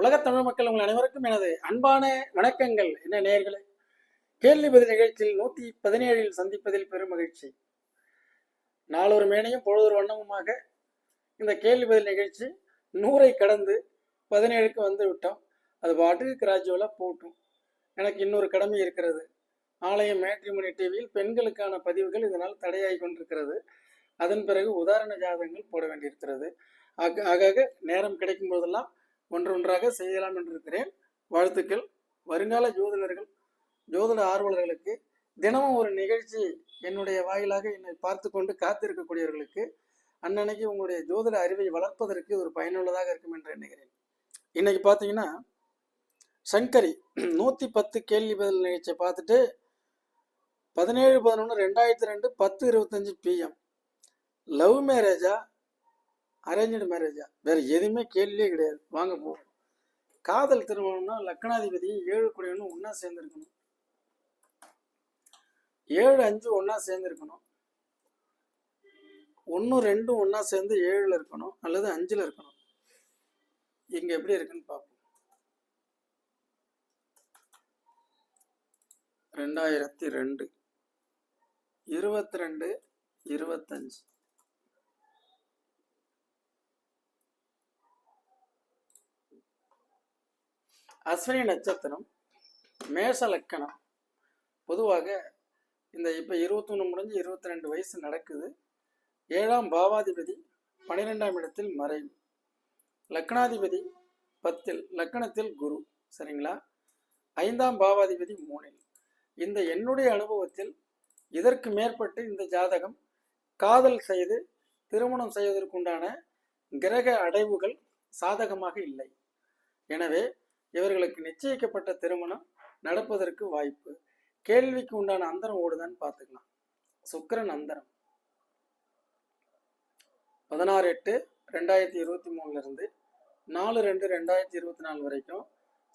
உலகத் தமிழ் மக்கள் உங்கள் அனைவருக்கும் எனது அன்பான வணக்கங்கள். என்ன நேர்களே கேள்வி பதில் நிகழ்ச்சியில் நூத்தி பதினேழில் சந்திப்பதில் பெரும் மகிழ்ச்சி. நாளொரு மேனையும் பொழுதொரு வண்ணமுமாக இந்த கேள்வி பதில் நிகழ்ச்சி நூறை கடந்து பதினேழுக்கு வந்து விட்டோம். அது பாட்டுக்கு கிராஜுவலாக போட்டும். எனக்கு இன்னொரு கடமை இருக்கிறது. ஆலயம் மேட்ரிமணி டிவியில் பெண்களுக்கான பதிவுகள் இதனால் தடையாகி கொண்டிருக்கிறது. அதன் பிறகு உதாரண ஜாதகங்கள் போட வேண்டியிருக்கிறது. ஆக ஆக நேரம் கிடைக்கும் போதெல்லாம் ஒன்றொன்றாக செய்யலாம் என்றிருக்கிறேன். வாழ்த்துக்கள். வருங்கால ஜோதிடர்கள் ஜோதிட ஆர்வலர்களுக்கு தினமும் ஒரு நிகழ்ச்சி என்னுடைய வாயிலாக என்னை பார்த்து கொண்டு காத்திருக்கக்கூடியவர்களுக்கு அன்னன்னைக்கு உங்களுடைய ஜோதிட அறிவை வளர்ப்பதற்கு ஒரு பயனுள்ளதாக இருக்கும் என்று எண்ணுகிறேன். இன்னைக்கு பார்த்தீங்கன்னா சங்கரி நூற்றி பத்து கேள்வி பதில் நிகழ்ச்சியை பார்த்துட்டு பதினேழு பதினொன்று ரெண்டாயிரத்தி ரெண்டு பத்து இருபத்தஞ்சு பிஎம் லவ் மேரேஜா அரேஞ்சு மேரேஜா வேற எதுவுமே கேள்வியே கிடையாது. வாங்க போவோம். காதல் திருமணம்னா லக்னாதிபதி ஏழு குடையனும் ஒன்றா சேர்ந்துருக்கணும். ஏழு அஞ்சு ஒன்றா சேர்ந்துருக்கணும். ஒன்று ரெண்டும் ஒன்றா சேர்ந்து ஏழில் இருக்கணும். அல்லது அஞ்சில் இருக்கணும். இங்கே எப்படி இருக்குன்னு பார்ப்போம். ரெண்டாயிரத்தி ரெண்டு. இருபத்தி ரெண்டு இருபத்தஞ்சு. அஸ்வினி நட்சத்திரம் மேஷ லக்கணம். பொதுவாக இந்த இப்போ இருபத்தொன்று முடிஞ்சு இருபத்தி ரெண்டு வயசு நடக்குது. ஏழாம் பாவாதிபதி பன்னிரெண்டாம் இடத்தில் மறைவு. லக்னாதிபதி பத்தில் லக்கணத்தில் குரு சரிங்களா? ஐந்தாம் பாவாதிபதி மூணில் இந்த என்னுடைய அனுபவத்தில் இதற்கு மேற்பட்டு இந்த ஜாதகம் காதல் செய்து திருமணம் செய்வதற்குண்டான கிரக அடைவுகள் சாதகமாக இல்லை. எனவே இவர்களுக்கு நிச்சயிக்கப்பட்ட திருமணம் நடப்பதற்கு வாய்ப்பு. கேள்விக்கு உண்டான அந்தரம் ஓடுதான்னு பார்த்துக்கலாம். சுக்கரன் அந்தரம். பதினாறு எட்டு ரெண்டாயிரத்தி இருபத்தி மூணுல இருந்து நாலு ரெண்டு ரெண்டாயிரத்தி இருபத்தி நாலு வரைக்கும்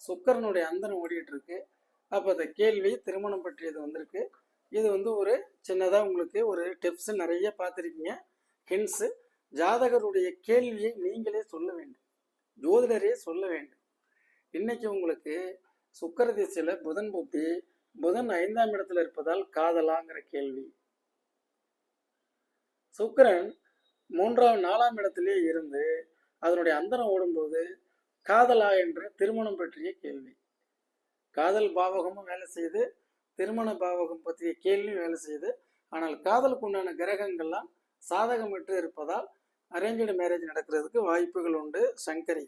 சுக்கரனுடைய அந்தரம் ஓடிட்டு இருக்கு. அப்போ அந்த கேள்வி திருமணம் பற்றியது வந்திருக்கு. இது வந்து ஒரு சின்னதாக உங்களுக்கு ஒரு டிப்ஸ் நிறைய பார்த்துருக்கீங்க. ஹின்ஸு ஜாதகருடைய கேள்வியை நீங்களே சொல்ல வேண்டும். ஜோதிடரே சொல்ல வேண்டும். இன்னைக்கு உங்களுக்கு சுக்கர திசையில புதன் புத்தி புதன் ஐந்தாம் இடத்துல இருப்பதால் காதலாங்கிற கேள்வி. சுக்கரன் மூன்றாம் நாலாம் இடத்திலே இருந்து அதனுடைய அந்தரம் ஓடும்போது காதலா என்ற திருமணம் பற்றிய கேள்வி. காதல் பாவகமும் வேலை செய்து திருமண பாவகம் பற்றிய கேள்வியும் வேலை செய்யுது ஆனால் காதலுக்கு உண்டான கிரகங்கள்லாம் சாதகமற்று இருப்பதால் அரேஞ்சு மேரேஜ் நடக்கிறதுக்கு வாய்ப்புகள் உண்டு சங்கரி.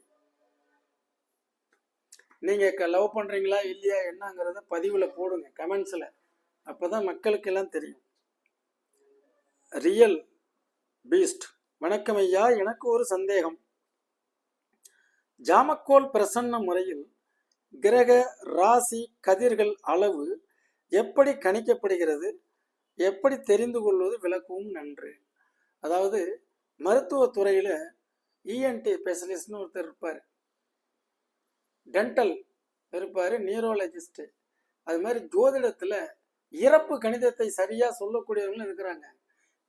நீங்க லவ் பண்றீங்களா இல்லையா என்னங்கிறத பதிவுல போடுங்க கமெண்ட்ஸ்ல அப்பதான் மக்களுக்கு எல்லாம் தெரியும். ரியல் பீஸ்ட் வணக்கம் ஐயா எனக்கு ஒரு சந்தேகம். ஜாமக்கோல் பிரசன்ன முறையில் கிரக ராசி கதிர்கள் அளவு எப்படி கணிக்கப்படுகிறது எப்படி தெரிந்து கொள்வது விளக்கவும் நன்று. அதாவது மருத்துவத்துறையில் இஎன்டி ஸ்பெஷலிஸ்ட்னு ஒருத்தர் இருப்பார். டென்டல் இருப்பார் நியூரோலஜிஸ்ட்டு அது மாதிரி ஜோதிடத்தில் இறப்பு கணிதத்தை சரியாக சொல்லக்கூடியவங்களும் இருக்கிறாங்க.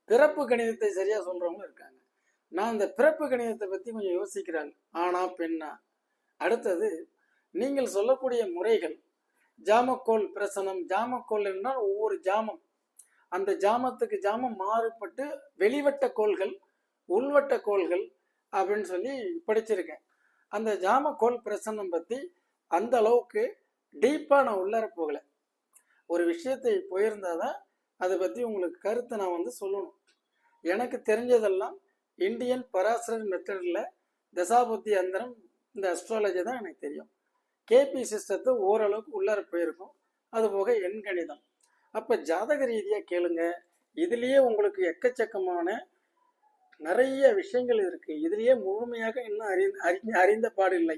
பிறப்பு கணிதத்தை சரியாக சொல்கிறவங்களும் இருக்காங்க. நான் இந்த பிறப்பு கணிதத்தை பற்றி கொஞ்சம் யோசிக்கிறேன் ஆனா பெண்ணா? அடுத்தது நீங்கள் சொல்லக்கூடிய முறைகள். ஜாமக்கோல் பிரசனம். ஜாமக்கோல் என்றால் ஒவ்வொரு ஜாமம். அந்த ஜாமத்துக்கு ஜாமம் மாறுபட்டு வெளிவட்ட கோள்கள் உள்வட்ட கோள்கள் அப்படின்னு சொல்லி படிச்சிருக்கேன். அந்த ஜாமக்கோல் பிரசன்னம் பற்றி அந்த அளவுக்கு டீப்பாக நான் உள்ளார போகலை. ஒரு விஷயத்தை போயிருந்தாதான் அதை பற்றி உங்களுக்கு கருத்தை நான் வந்து சொல்லணும். எனக்கு தெரிஞ்சதெல்லாம் இந்தியன் பராசரன் மெத்தடில் தசாபுத்தி அந்தரம் இந்த அஸ்ட்ராலஜி தான் எனக்கு தெரியும். கேபி சிஸ்டத்தை ஓரளவுக்கு உள்ளார போயிருக்கும். அது போக எண் அப்போ ஜாதக ரீதியாக கேளுங்க. இதுலேயே உங்களுக்கு எக்கச்சக்கமான நிறைய விஷயங்கள் இருக்கு. இதுலயே முழுமையாக இன்னும் அறிந்த அறிந்த பாடு இல்லை.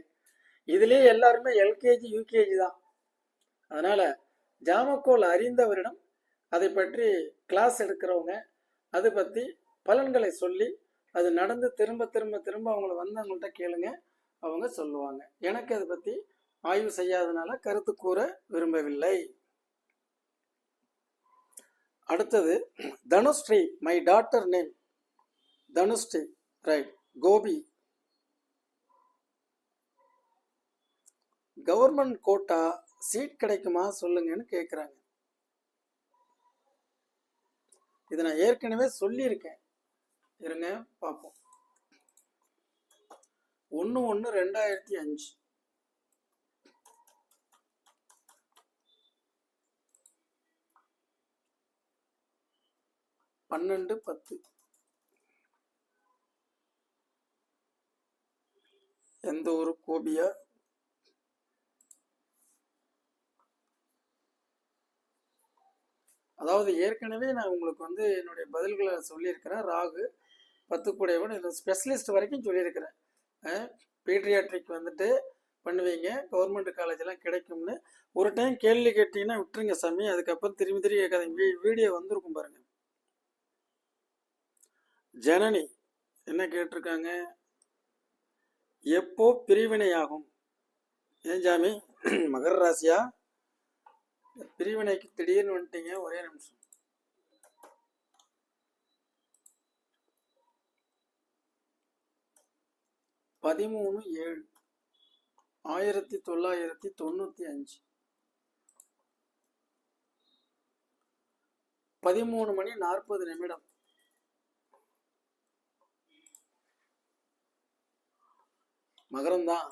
இதுலயே எல்லாருமே எல்கேஜி யூகேஜி தான். அதனால ஜாமக்கோல் அறிந்தவரிடம் அதை பற்றி கிளாஸ் எடுக்கிறவங்க அதை பற்றி பலன்களை சொல்லி அது நடந்து திரும்ப திரும்ப திரும்ப அவங்கள வந்து அவங்கள்ட்ட கேளுங்க. அவங்க சொல்லுவாங்க. எனக்கு அதை பற்றி ஆய்வு செய்யாதனால கருத்து கூற விரும்பவில்லை. அடுத்தது Dhanushree my daughter name Dhanushti right Gopi. Government quota seat கிடைக்குமா சொல்லுங்கன்னு கேட்குறாங்க இதை நான் ஏற்கனவே சொல்லியிருக்கேன். இருங்க பார்ப்போம். ஒன்று ஒன்று ரெண்டாயிரத்தி அஞ்சு. பன்னெண்டு பத்து. எந்த ஒரு கோபியா அதாவது ஏற்கனவே நான் உங்களுக்கு வந்து என்னுடைய பதில்களை சொல்லியிருக்கிறேன். ராகு பத்து கூடையவன் இந்த ஸ்பெஷலிஸ்ட் வரைக்கும் சொல்லியிருக்கிறேன். பீட்ரியாட்ரிக் வந்துட்டு பண்ணுவீங்க. கவர்மெண்ட் காலேஜெல்லாம் கிடைக்கும்னு. ஒரு டைம் கேள்வி கேட்டிங்கன்னா விட்டுருங்க சாமி. அதுக்கப்புறம் திரும்பி திரும்பி கேட்காதீங்க. வீ வீடியோ வந்திருக்கும் பாருங்க. ஜனனி என்ன கேட்டிருக்காங்க? எப்போ பிரிவினையாகும்? ஏன் ஜாமி? மகர ராசியா? பிரிவினைக்கு திடீர்னு வந்துட்டீங்க ஒரே நிமிஷம். பதிமூணு ஏழு. ஆயிரத்தி தொள்ளாயிரத்தி தொண்ணூத்தி அஞ்சு. பதிமூணு மணி நாற்பது நிமிடம். மகரம்தான்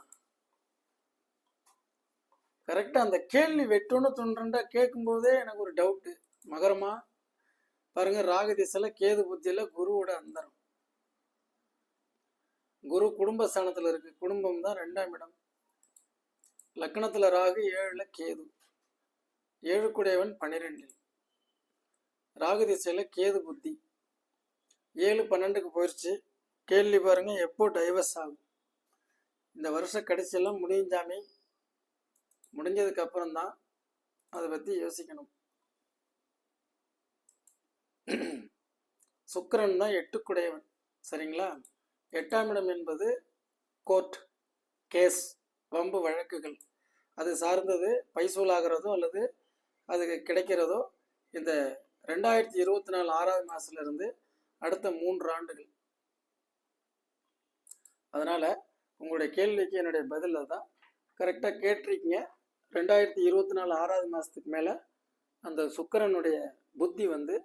கரெக்டாக அந்த கேள்வி வெட்டோன்னு தொன்றா கேட்கும்போதே எனக்கு ஒரு டவுட்டு மகரமா? பாருங்க ராகு திசையில் கேது புத்தியில் குருவோட அந்தரம். குரு குடும்ப ஸ்தானத்தில் இருக்கு. குடும்பம் தான் ரெண்டாம் இடம். லக்னத்தில் ராகு ஏழுல கேது. ஏழு குடையவன் பன்னிரெண்டில் ராகு திசையில் கேது புத்தி. ஏழு பன்னெண்டுக்கு போயிடுச்சு கேள்வி பாருங்க எப்போ டைவர்ஸ் ஆகும்? இந்த வருஷ கடைசியெல்லாம் முடிஞ்சாமே முடிஞ்சதுக்கு அப்புறம் தான் அதை பற்றி யோசிக்கணும். சுக்கரன் தான் எட்டுக்குடையவன் சரிங்களா? எட்டாம் இடம் என்பது கோர்ட் கேஸ் வம்பு வழக்குகள். அது சார்ந்தது பைசூலாகிறதோ அல்லது அதுக்கு கிடைக்கிறதோ இந்த ரெண்டாயிரத்தி இருபத்தி நாலு ஆறாவது மாதத்துலேருந்து அடுத்த மூன்று ஆண்டுகள். அதனால உங்களுடைய கேள்விக்கு என்னுடைய பதில் தான் கரெக்டாக கேட்டிருக்கீங்க. ரெண்டாயிரத்தி இருபத்தி நாலு ஆறாவது மாதத்துக்கு மேலே அந்த சுக்கிரனுடைய புத்தி வந்து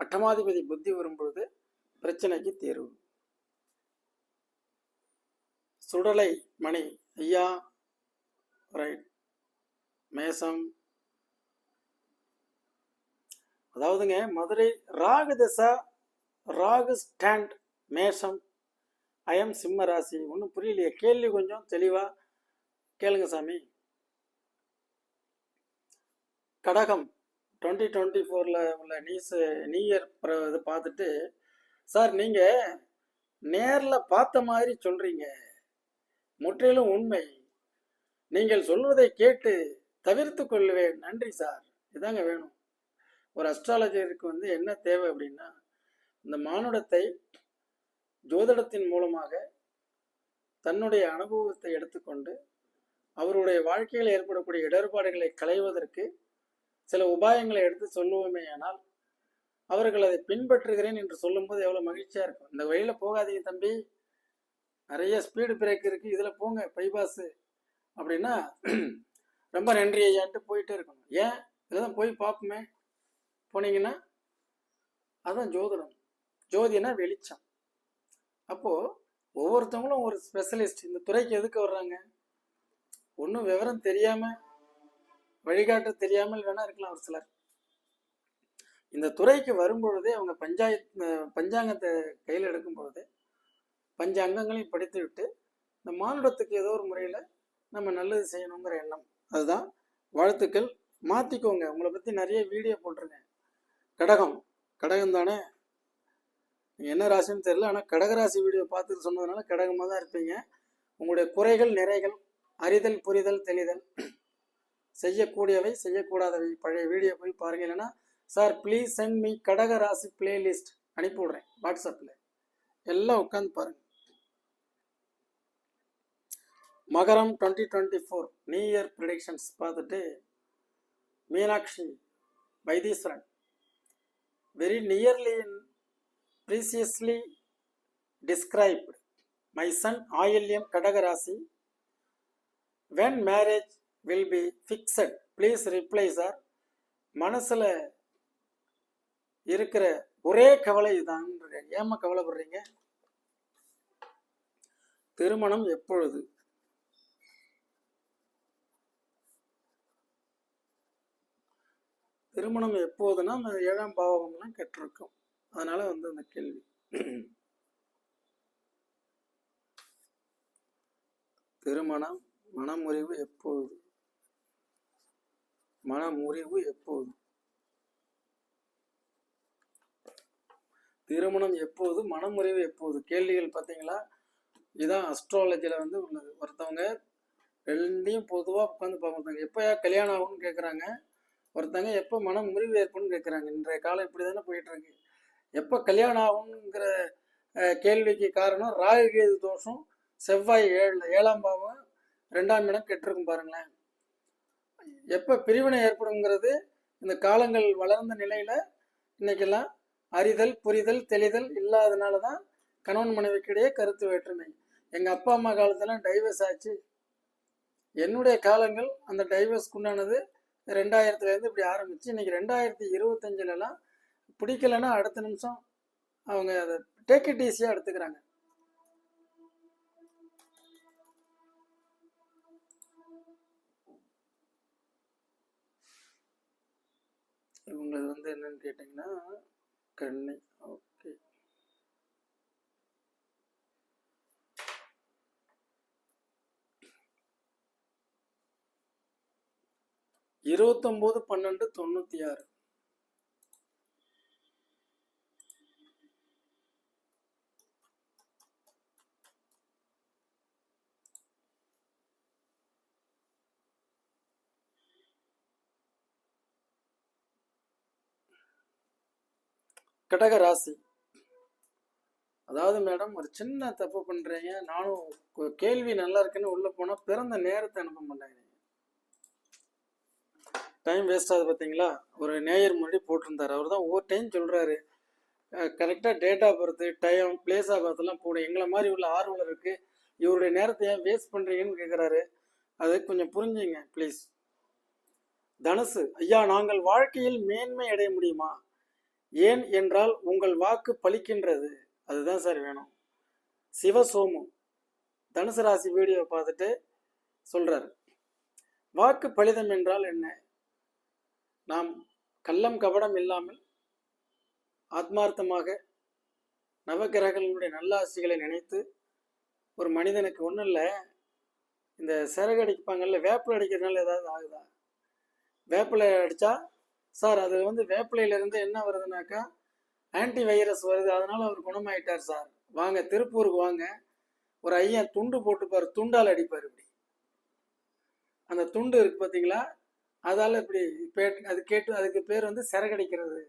அட்டமாதிபதி புத்தி வரும்பொழுது பிரச்சனைக்கு தீர்வு. சுடலை மணி ஐயா ரைட் மேசம். அதாவதுங்க மதுரை ராகு தசா ராகு ஸ்டாண்ட் மேஷம் ஐஎம் சிம்ம ராசி. ஒன்றும் புரியலையே. கேள்வி கொஞ்சம் தெளிவாக கேளுங்க சாமி. கடகம். டுவெண்ட்டி டுவெண்ட்டி ஃபோரில் உள்ள நியூஸ் நியூ இயர் இது பார்த்துட்டு சார் நீங்கள் நேரில் பார்த்த மாதிரி சொல்கிறீங்க முற்றிலும் உண்மை. நீங்கள் சொல்வதை கேட்டு தவிர்த்து கொள்வேன். நன்றி சார். இதாங்க வேணும். ஒரு அஸ்ட்ராலஜருக்கு வந்து என்ன தேவை அப்படின்னா இந்த மானுடத்தை ஜோதிடத்தின் மூலமாக தன்னுடைய அனுபவத்தை எடுத்துக்கொண்டு அவருடைய வாழ்க்கையில் ஏற்படக்கூடிய இடர்பாடுகளை களைவதற்கு சில உபாயங்களை எடுத்து சொல்லுவோமே ஆனால் அவர்கள் அதை பின்பற்றுகிறேன் என்று சொல்லும்போது எவ்வளோ மகிழ்ச்சியாக இருக்கும். இந்த வழியில் போகாதீங்க தம்பி. நிறைய ஸ்பீடு பிரேக் இருக்குது இதில் போங்க பைபாஸு அப்படின்னா ரொம்ப நன்றி ஐயான்ட்டு போயிட்டே இருக்கணும். ஏன்? இதில் தான் போய் பார்ப்போமே. போனீங்கன்னா அதுதான் ஜோதிடம். ஜோதினா வெளிச்சம். அப்போது ஒவ்வொருத்தவங்களும் ஒரு ஸ்பெஷலிஸ்ட் இந்த துறைக்கு எதுக்கு வர்றாங்க? ஒன்றும் விவரம் தெரியாமல் வழிகாட்ட தெரியாமல் வேணா இருக்கலாம் ஒரு சிலர். இந்த துறைக்கு வரும்பொழுதே அவங்க பஞ்சாயத்து பஞ்சாங்கத்தை கையில் எடுக்கும் பொழுது பஞ்ச அங்கங்களையும் படித்து விட்டு இந்த மானுடத்துக்கு ஏதோ ஒரு முறையில் நம்ம நல்லது செய்யணுங்கிற எண்ணம். அதுதான் வாழ்த்துக்கள். மாற்றிக்கோங்க உங்களை பற்றி நிறைய வீடியோ போட்டிருக்கேன். கடகம். கடகம் தானே என்ன ராசின்னு தெரியல ஆனால் கடகராசி வீடியோ பார்த்துட்டு சொன்னதுனால கடகமாக தான் இருப்பீங்க. உங்களுடைய குறைகள் நிறைகள் அறிதல் புரிதல் தெளிதல் செய்யக்கூடியவை செய்யக்கூடாதவை பழைய வீடியோ போய் பாருங்கள் இல்லைன்னா சார் ப்ளீஸ் சென்ட் மீ கடக ராசி பிளேலிஸ்ட் அனுப்பி விடுறேன் வாட்ஸ்அப்பில் எல்லாம் உட்காந்து பாருங்க. மகரம் twenty twenty four new year predictions பார்த்துட்டு Meenakshi Vaitheeswaran. Very nearly in precisely described my son ஆயில்யம் கடகராசி. When marriage will be fixed please reply sir மனசில் இருக்கிற ஒரே கவலை இதுதான் ஏமா கவலைப்படுறீங்க? திருமணம் எப்பொழுது? திருமணம் எப்போதுன்னா ஏழாம் பாவகம்லாம் கெட்டிருக்கும். அதனால வந்து அந்த கேள்வி. திருமணம் மனமுறிவு எப்போது? மனமுறிவு எப்போது? திருமணம் எப்போது மனமுறிவு எப்போது? கேள்விகள் பார்த்தீங்களா? இதுதான் அஸ்ட்ராலஜியில் வந்து உள்ளது. ஒருத்தவங்க ரெண்டையும் பொதுவாக உட்காந்து பார்க்குறாங்க எப்போ கல்யாணம் ஆகும்னு கேட்குறாங்க ஒருத்தவங்க எப்போ மனம் முறிவு ஏற்படும் கேட்குறாங்க இன்றைய காலம் இப்படி தானே போயிட்டுருக்கு எப்போ கல்யாணம் ஆகுங்கிற கேள்விக்கு காரணம் ராகு கேது தோஷம் செவ்வாய் ஏழு ஏழாம் பாவம் ரெண்டாம் இடம் கெட்டிருக்கும் பாருங்களேன். எப்போ பிரிவினை ஏற்படுங்கிறது இந்த காலங்கள் வளர்ந்த நிலையில இன்னைக்கெல்லாம் அறிதல் புரிதல் தெளிதல் இல்லாதனால தான் கணவன் மனைவிக்கிடையே கருத்து வேற்றுமை. எங்கள் அப்பா அம்மா காலத்துல டைவர்ஸ் ஆச்சு. என்னுடைய காலங்கள் அந்த டைவர்ஸ்க்கு உண்டானது ரெண்டாயிரத்துலேருந்து இப்படி ஆரம்பிச்சு இன்னைக்கு ரெண்டாயிரத்தி இருபத்தஞ்சிலலாம் பிடிக்கலன்னா அடுத்த நிமிஷம் அவங்க அதை டேக் இட் ஈஸியாக எடுத்துக்கிறாங்க. இவங்களது வந்து என்னன்னு கேட்டிங்கன்னா கண்ணி. ஓகே இருபத்தொம்போது பன்னெண்டு தொண்ணூற்றி ஆறு. கடக ராசி. அதாவது மேடம் ஒரு சின்ன தப்பு பண்றீங்க. நானும் கேள்வி நல்லா இருக்குன்னு உள்ள போனா பிறந்த நேரத்தை அனுப்ப மாட்டேங்கிறீங்க. டைம் வேஸ்ட் ஆகுது பார்த்தீங்களா ஒரு நேயர் முன்னாடி போட்டிருந்தார். அவர் தான் ஒவ்வொரு டைம் சொல்றாரு. கரெக்டாக date of birth time place of பர்த்லாம் போடும் எங்களை மாதிரி உள்ள ஆர்வலருக்கு இவருடைய நேரத்தை ஏன் வேஸ்ட் பண்றீங்கன்னு கேட்குறாரு அது கொஞ்சம் புரிஞ்சுங்க ப்ளீஸ் தனுசு ஐயா நாங்கள் வாழ்க்கையில் மேன்மை அடைய முடியுமா? ஏன் என்றால் உங்கள் வாக்கு பலிக்கின்றது அதுதான் சார் வேணும். சிவசோமு தனுசு ராசி வீடியோ பார்த்துட்டு சொல்றாரு. வாக்கு பலிதம் என்றால் என்ன? நாம் கள்ளம் கபடம் இல்லாமல் ஆத்மார்த்தமாக நவகிரகங்களுடைய நல்லாசிகளை நினைத்து ஒரு மனிதனுக்கு ஒன்றும் இல்லை. இந்த சிறகு அடிப்பாங்கல்ல வேப்பில் அடிக்கிறதுனால ஏதாவது ஆகுதா? வேப்பில் அடித்தா சார் அது வந்து வேப்பிலையிலேருந்து என்ன வருதுனாக்கா ஆன்டி வைரஸ் வருது. அதனால அவர் குணமாயிட்டார் சார். வாங்க திருப்பூருக்கு வாங்க. ஒரு ஐயன் துண்டு போட்டுப்பார். துண்டால் அடிப்பார் இப்படி. அந்த துண்டு இருக்கு பார்த்தீங்களா அதால் இப்படி பே- அது கேட்டு அதுக்கு பேர் வந்து சிறகடிக்கிறது.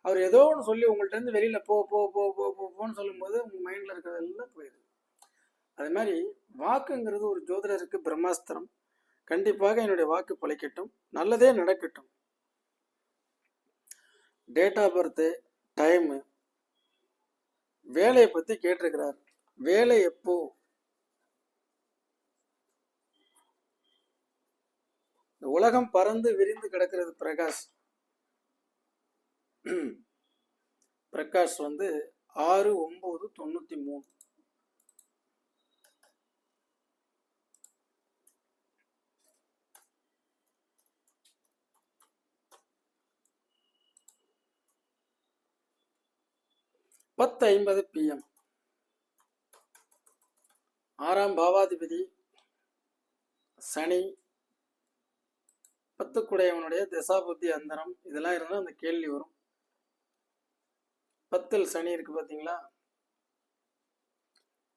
அவர் ஏதோ ஒன்று சொல்லி உங்கள்கிட்ட இருந்து போ போ போ போ போ போன்னு சொல்லும்போது உங்கள் மைண்டில் இருக்கிறதெல்லாம் போயிடுது. அது மாதிரி வாக்குங்கிறது ஒரு ஜோதிடருக்கு பிரம்மாஸ்திரம். கண்டிப்பாக என்னுடைய வாக்கு பழிக்கட்டும். நல்லதே நடக்கட்டும். டேட் ஆஃப் பர்த்து டைமு வேலையை பற்றி கேட்டிருக்கிறார். வேலை எப்போ? இந்த உலகம் பறந்து விரிந்து கிடக்கிறது பிரகாஷ். பிரகாஷ் வந்து ஆறு ஒன்பது தொண்ணூற்றி மூணு. பத்து ஐம்பது பிஎம் ஆறாம் பாவாதிபதி சனி. பத்துக்குடையவனுடைய திசாபுத்தி அந்தரம். இதெல்லாம் இருந்தால் அந்த கேள்வி வரும். பத்தில் சனி இருக்கு பார்த்தீங்களா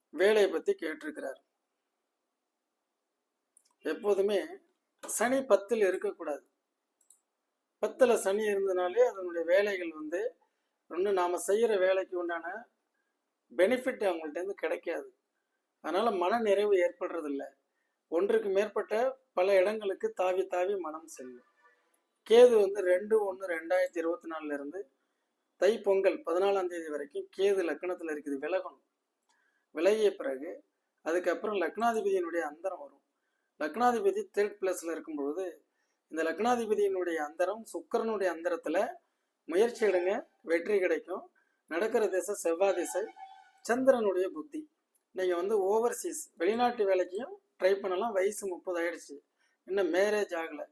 வேலையை பற்றி கேட்டிருக்கிறார். எப்போதுமே சனி பத்தில் இருக்கக்கூடாது. பத்தில் சனி இருந்ததுனாலே அதனுடைய வேலைகள் வந்து ஒன்று நாம் செய்கிற வேலைக்கு உண்டான பெனிஃபிட் அவங்கள்ட்டேருந்து கிடைக்காது. அதனால் மன நிறைவு ஏற்படுறதில்ல. ஒன்றுக்கு மேற்பட்ட பல இடங்களுக்கு தாவி தாவி மனம் செல்லும். கேது வந்து ரெண்டு ஒன்று ரெண்டாயிரத்தி இருபத்தி நாலுலேருந்து தை பொங்கல் பதினாலாம் தேதி வரைக்கும் கேது லக்னத்தில் இருக்குது. விலகணும். விலகிய பிறகு அதுக்கப்புறம் லக்னாதிபதியினுடைய அந்தரம் வரும். லக்னாதிபதி தேர்ட் பிளஸ்ல இருக்கும் பொழுது இந்த லக்னாதிபதியினுடைய அந்தரம் சுக்கரனுடைய அந்தரத்தில் முயற்சி எடுங்க வெற்றி கிடைக்கும். நடக்கிற திசை செவ்வாய் திசை சந்திரனுடைய புத்தி. நீங்கள் வந்து ஓவர்சீஸ் வெளிநாட்டு வேலைக்கும் ட்ரை பண்ணலாம். வயசு முப்பது ஆயிடுச்சு. இன்னும் மேரேஜ் ஆகலை.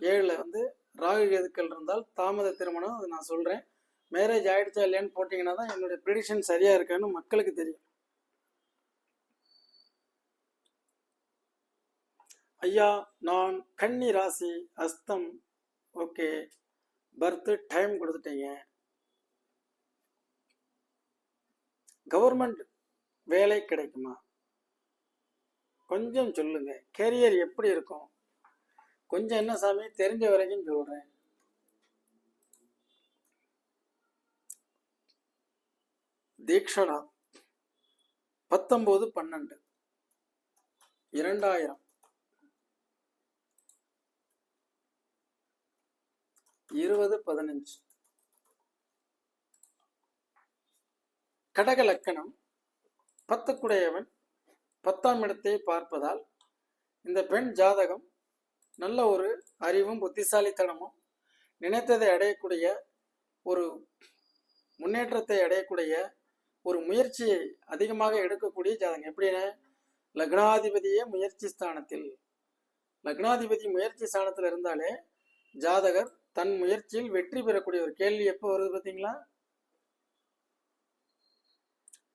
ஏழில் வந்து ராகு கேதுக்கள் இருந்தால் தாமத திருமணம் அது நான் சொல்கிறேன் மேரேஜ் ஆகிடுச்சா இல்லையான்னு போட்டிங்கன்னா தான் என்னுடைய ப்ரிடிஷன் சரியாக இருக்கான்னு மக்களுக்கு தெரியும். ஐயா நான் கன்னி ராசி அஸ்தம். ஓகே பர்த் டைம் கொடுத்துட்டீங்க. கவர்மெண்ட் வேலை கிடைக்குமா? கொஞ்சம் சொல்லுங்க. கெரியர் எப்படி இருக்கும்? கொஞ்சம் என்ன சாமி? தெரிஞ்ச வரைக்கும் சொல்றேன். தீக்ஷனா பத்தொம்போது பன்னெண்டு இரண்டாயிரம். இருபது பதினஞ்சு. கடக லக்கணம் பத்துக்குடையவன் பத்தாம் இடத்தை பார்ப்பதால் இந்த பெண் ஜாதகம் நல்ல ஒரு அறிவும் புத்திசாலித்தனமும் நினைத்ததை அடையக்கூடிய ஒரு முன்னேற்றத்தை அடையக்கூடிய ஒரு முயற்சியை அதிகமாக எடுக்கக்கூடிய ஜாதகம். எப்படின்னா லக்னாதிபதியே முயற்சி ஸ்தானத்தில். லக்னாதிபதி முயற்சி ஸ்தானத்தில் இருந்தாலே ஜாதகர் தன் முயற்சியில் வெற்றி பெறக்கூடிய ஒரு கேள்வி எப்போ வருது பார்த்தீங்களா?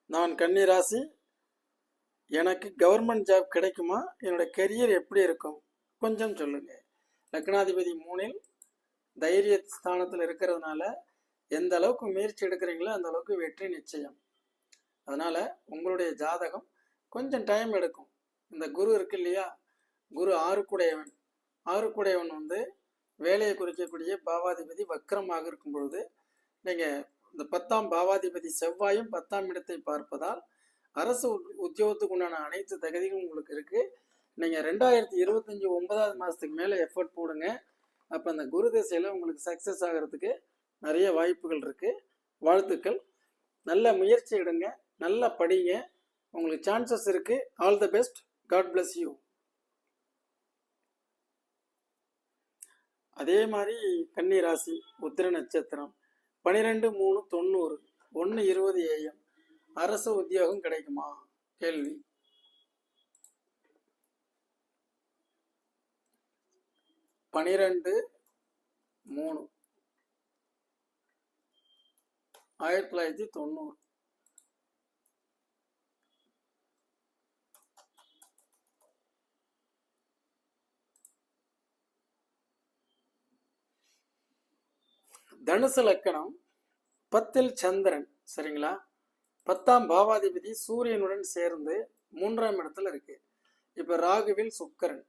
நான் கன்னி ராசி எனக்கு கவர்மெண்ட் ஜாப் கிடைக்குமா? என்னோட கெரியர் எப்படி இருக்கும்? கொஞ்சம் சொல்லுங்க. லக்னாதிபதி மூணில் தைரிய ஸ்தானத்தில் இருக்கிறதுனால எந்த அளவுக்கு முயற்சி எடுக்கிறீங்களோ அந்த அளவுக்கு வெற்றி நிச்சயம். அதனால உங்களுடைய ஜாதகம் கொஞ்சம் டைம் எடுக்கும். இந்த குரு இருக்கு இல்லையா? குரு ஆறுக்குடையவன். ஆறுக்குடையவன் வந்து வேலையை குறிக்கக்கூடிய பாவாதிபதி வக்கரமாக இருக்கும் பொழுது நீங்கள் இந்த பத்தாம் பாவாதிபதி செவ்வாயும் பத்தாம் இடத்தை பார்ப்பதால் அரசு உத்- உத்தியோகத்துக்கு உண்டான அனைத்து தகுதிகளும் உங்களுக்கு இருக்கு. நீங்க ரெண்டாயிரத்தி இருபத்தஞ்சு ஒன்பதாவது மாசத்துக்கு மேல எஃபர்ட் போடுங்க. அப்ப அந்த குரு திசையில உங்களுக்கு சக்சஸ் ஆகிறதுக்கு நிறைய வாய்ப்புகள் இருக்கு. வாழ்த்துக்கள். நல்ல முயற்சி எடுங்க. நல்லா படிங்க. உங்களுக்கு சான்சஸ் இருக்கு. All the best god bless you அதே மாதிரி கன்னி ராசி உத்திர நட்சத்திரம் பனிரெண்டு மூணு தொண்ணூறு ஒன்று இருபது ஏஎம் அரசு உத்தியோகம் கிடைக்குமா? கேள்வி. பனிரெண்டு மூணு. ஆயிரத்தி தொள்ளாயிரத்தி தொண்ணூறு. தனுசு லக்கணம் பத்தில் சந்திரன் சரிங்களா? பத்தாம் பாவாதிபதி சூரியனுடன் சேர்ந்து மூன்றாம் இடத்துல இருக்கு. இப்ப ராகுவில் சுக்கரன்.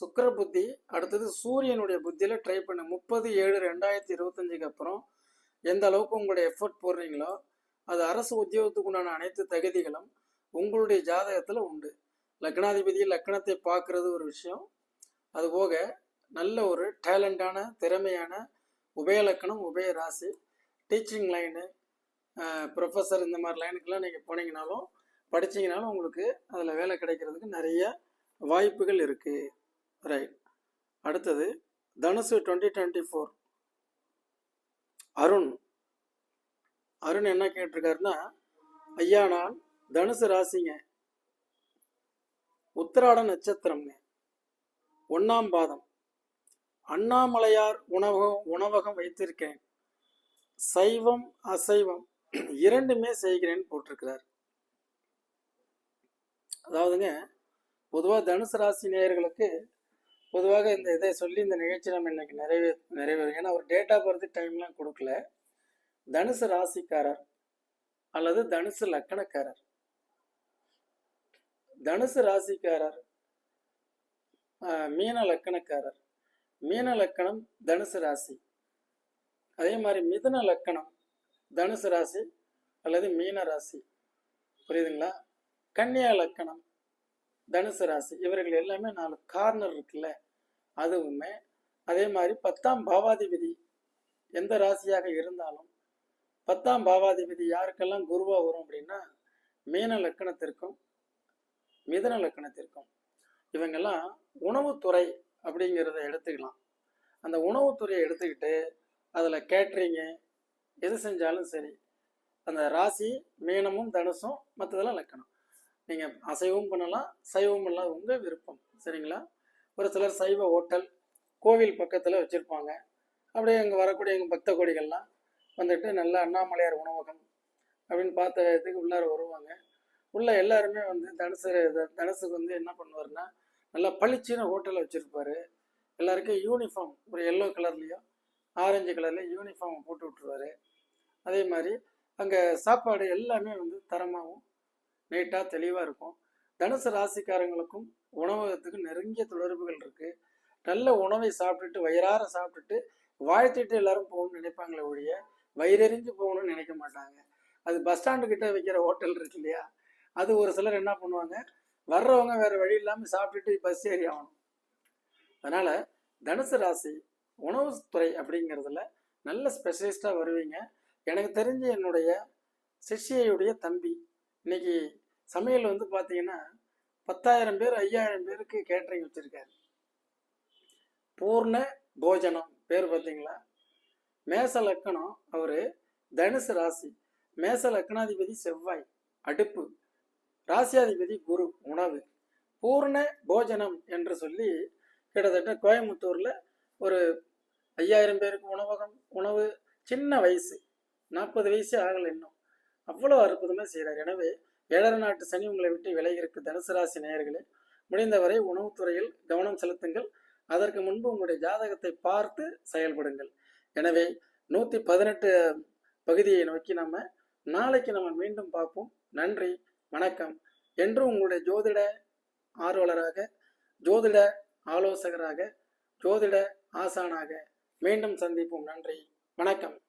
சுக்கிர புத்தி அடுத்தது சூரியனுடைய புத்தியில ட்ரை பண்ண. முப்பது ஏழு ரெண்டாயிரத்தி இருபத்தஞ்சுக்கு அப்புறம் எந்த அளவுக்கு உங்களுடைய எஃபர்ட் போடுறீங்களோ அது அரசு உத்தியோகத்துக்கு உண்டான அனைத்து தகுதிகளும் உங்களுடைய ஜாதகத்துல உண்டு. லக்னாதிபதி லக்னத்தை பார்க்கறது ஒரு விஷயம். அது போக நல்ல ஒரு டேலண்டான திறமையான உபயலக்கணம் உபய ராசி டீச்சிங் லைனு ப்ரொஃபஸர் இந்த மாதிரி லைனுக்கெல்லாம் நீங்கள் போனீங்கனாலும் படிச்சீங்கனாலும் உங்களுக்கு அதில் வேலை கிடைக்கிறதுக்கு நிறைய வாய்ப்புகள் இருக்குது ரைட் அடுத்தது தனுசு twenty twenty four Arun. Arun என்ன கேட்டிருக்காருன்னா ஐயா நான் தனுசு ராசிங்க. உத்திராட நட்சத்திரம்ங்க. ஒன்றாம் பாதம். அண்ணாமலையார் உணவகம் உணவகம் வைத்திருக்கேன். சைவம் அசைவம் இரண்டுமே செய்கிறேன்னு போட்டிருக்கிறார். அதாவதுங்க பொதுவாக தனுசு ராசி நேயர்களுக்கு பொதுவாக இந்த இதை சொல்லி இந்த நிகழ்ச்சி நம்ம இன்னைக்கு நிறைவே நிறைவேறும். ஏன்னா ஒரு ஆஃப் பர்த் டைம்லாம் கொடுக்கல. தனுசு ராசிக்காரர் அல்லது தனுசு லக்கணக்காரர். தனுசு ராசிக்காரர் மீன லக்கணக்காரர். மீன லக்கணம் தனுசு ராசி. அதே மாதிரி மிதன லக்கணம் தனுசு ராசி அல்லது மீன ராசி. புரியுதுங்களா? கன்னியா லக்கணம் தனுசு ராசி. இவர்கள் எல்லாமே நாலு கார்னர் இருக்குல்ல. அதுவுமே அதே மாதிரி பத்தாம் பாவாதிபதி எந்த ராசியாக இருந்தாலும் பத்தாம் பாவாதிபதி யாருக்கெல்லாம் குருவா வரும் அப்படின்னா மீன லக்கணத்திற்கும் மிதன லக்கணத்திற்கும். இவங்கெல்லாம் உணவுத்துறை அப்படிங்கிறத எடுத்துக்கலாம். அந்த உணவுத்துறையை எடுத்துக்கிட்டு அதில் கேட்ரிங்கு எது செஞ்சாலும் சரி அந்த ராசி மீனமும் தனுசும் மற்றதெல்லாம் லக்கணம். நீங்கள் அசைவம் பண்ணலாம் சைவம் பண்ணலாம் உங்கள் விருப்பம். சரிங்களா? ஒரு சிலர் சைவ ஹோட்டல் கோவில் பக்கத்தில் வச்சுருப்பாங்க. அப்படியே அங்கே வரக்கூடிய எங்கள் பக்த கோடிகள்லாம் வந்துட்டு நல்லா அண்ணாமலையார் உணவகம் அப்படின்னு பார்த்த இடத்துக்கு உள்ளார வருவாங்க. உள்ள எல்லாருமே வந்து தனுசு த- தனுசுக்கு வந்து என்ன பண்ணுவாருன்னா நல்லா பளிச்சுன்னு ஹோட்டலில் வச்சுருப்பாரு. எல்லாருக்கும் யூனிஃபார்ம் ஒரு எல்லோ கலர்லேயும் ஆரஞ்சு கலர்லேயும் யூனிஃபார்ம் போட்டு விட்ருவாரு அதே மாதிரி அங்கே சாப்பாடு எல்லாமே வந்து தரமாகவும் நீட்டாக தெளிவாக இருக்கும். தனுசு ராசிக்காரங்களுக்கும் உணவகத்துக்கும் நெருங்கிய தொடர்புகள் இருக்குது நல்ல உணவை சாப்பிட்டுட்டு வயிறார சாப்பிட்டுட்டு வாழ்த்திட்டு எல்லாரும் போகணும்னு நினைப்பாங்களே ஒழிய வயிறெறிஞ்சு போகணும்னு நினைக்க மாட்டாங்க. அது பஸ் ஸ்டாண்டு கிட்ட வைக்கிற ஹோட்டல் இருக்கு இல்லையா? அது ஒரு சிலர் என்ன பண்ணுவாங்க வர்றவங்க வேற வழி இல்லாமல் சாப்பிட்டுட்டு பஸ் ஏறி ஆகணும். அதனால தனுசு ராசி உணவுத்துறை அப்படிங்கிறதுல நல்ல ஸ்பெஷலிஸ்டாக வருவீங்க. எனக்கு தெரிஞ்ச என்னுடைய சிஷ்யையுடைய தம்பி இன்னைக்கு சமையல் வந்து பார்த்தீங்கன்னா பத்தாயிரம் பேர் ஐயாயிரம் பேருக்கு கேட்டரிங் வச்சிருக்காரு. பூர்ண போஜனம் பேர் பார்த்தீங்களா மேச லக்கணம் அவர் தனுசு ராசி. மேச லக்னாதிபதி செவ்வாய் அடுப்பு. ராசியாதிபதி குரு உணவு. பூர்ண போஜனம் என்று சொல்லி கிட்டத்தட்ட கோயம்புத்தூரில் ஒரு ஐயாயிரம் பேருக்கு உணவகம் உணவு சின்ன வயசு நாற்பது வயசு ஆகலை இன்னும். அவ்வளோ அற்புதமாக செய்கிறார் எனவே ஏழரை நாட்டு சனி உங்களை விட்டு விலகி இருக்கு தனுசு ராசி நேயர்களே. முடிந்தவரை உணவுத்துறையில் கவனம் செலுத்துங்கள். அதற்கு முன்பு உங்களுடைய ஜாதகத்தை பார்த்து செயல்படுங்கள். எனவே நூற்றி பதினெட்டு பகுதியை நோக்கி நம்ம நாளைக்கு நம்ம மீண்டும் பார்ப்போம். நன்றி. வணக்கம். என்றும் உங்களுடைய ஜோதிட ஆர்வலராக ஜோதிட ஆலோசகராக ஜோதிட ஆசானாக மீண்டும் சந்திப்போம். நன்றி. வணக்கம்.